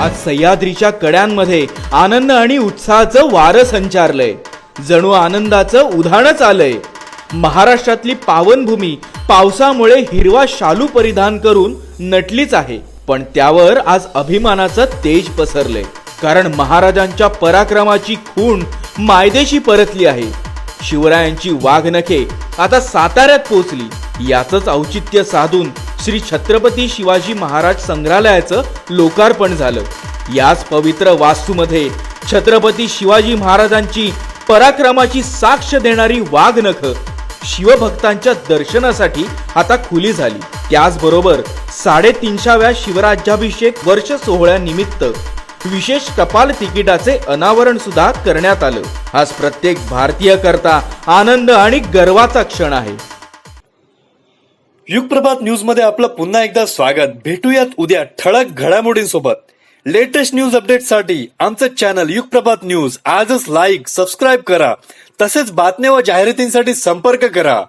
आज सह्याद्रीच्या कड्यांमध्ये आनंद आणि उत्साहाचं वारं संचारलंय. जणू आनंदाचं उधाणच आलंय. महाराष्ट्रातली पावनभूमी पावसामुळे हिरवा शालू परिधान करून नटलीच आहे पण त्यावर आज अभिमानाचं तेज पसरलंय. कारण महाराजांच्या पराक्रमाची खूण मायदेशी परतली आहे. शिवरायांची वाघनखे आता साताऱ्यात पोचली याचंच औचित्य साधून श्री छत्रपती शिवाजी महाराज संग्रहालयाचं लोकार्पण झालं. याच पवित्र वास्तूमध्ये छत्रपती शिवाजी महाराजांची पराक्रमाची साक्ष देणारी वाघनख शिवभक्तांच्या दर्शनासाठी आता खुली झाली. त्याचबरोबर साडेतीनशाव्या शिवराज्याभिषेक वर्ष सोहळ्यानिमित्त विशेष टपाल तिकिटाचे अनावरण सुद्धा करण्यात आलं. आज प्रत्येक भारतीय करता आनंद आणि गर्वाचा क्षण आहे. युगप्रभात न्यूजमध्ये आपलं पुन्हा एकदा स्वागत. भेटूयात उद्या ठळक घडामोडींसोबत. लेटेस्ट न्यूज अपडेटसाठी आमचं चॅनल युगप्रभात न्यूज. आजच लाईक सबस्क्राईब करा. तसेच बातम्या व जाहिरातींसाठी संपर्क करा.